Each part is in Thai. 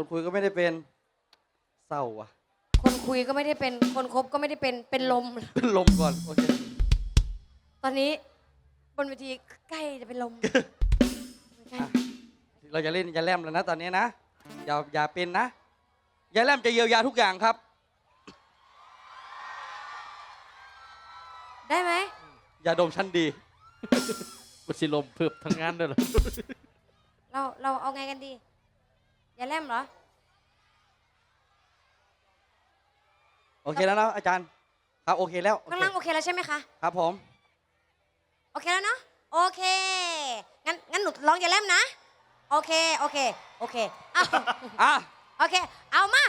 คนคุยก็ไม่ได้เป็นเศร้าว่ะ คนคุยก็ไม่ได้เป็น คนคบก็ไม่ได้เป็น เป็นลม เป็นลมก่อน โอเค ตอนนี้บนเวทีใกล้จะเป็นลมใกล้อะเราจะเล่นยาแลมแล้วนะตอนนี้นะ อย่าอย่าเป็นนะยาแลมจะเยียวยาทุกอย่างครับ ได้ไหมยาดมชั้นดีบุชิลมเพิ่มทั้งงานด้วยเหรอ เราเราเอาไงกันดีอ ย่าแลมเหรอ โอเคแล้วนะอาจารย์ ครับโอเคแล้วโอข้างเคล่างโอเคแล้วใช่ไหมคะ ครับผม โอเคแล้วเนาะ โอเค งั้นงั้นหนูร้องอย่าแลมนะ โอเค โอเค โอเคเอา อะ โอเค เอามา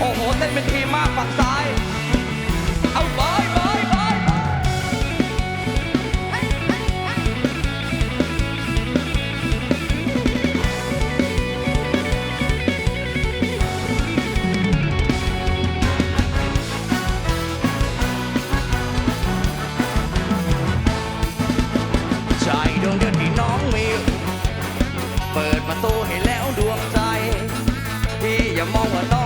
โอ้โหเต้นเป็นทีมมากฝั่งซ้าย เอาไอยบอยใจดวงเดืนที่น้องมี เปิดประตูให้แล้วดวงใจ พี่อย่ามองว่าน้อง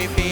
me be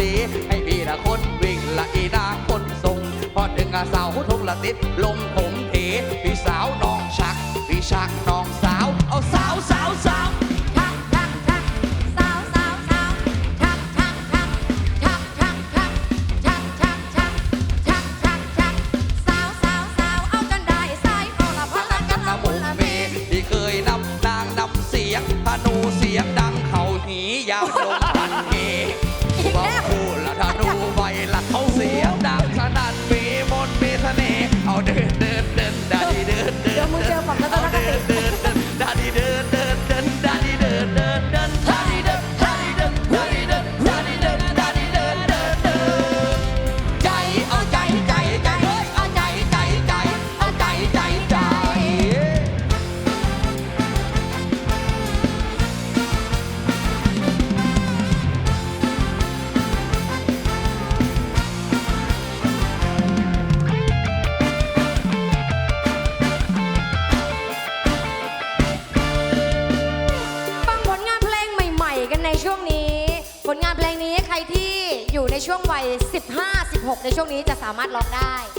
ลี ให้พี่ละคนวิ่งละอีนาคนส่ง พอถึงอาสาวทุกละติดลงผมเทพี่สาวน้องชัก พี่ชักน้องสา ในช่วงนี้จะสามารถร้องได้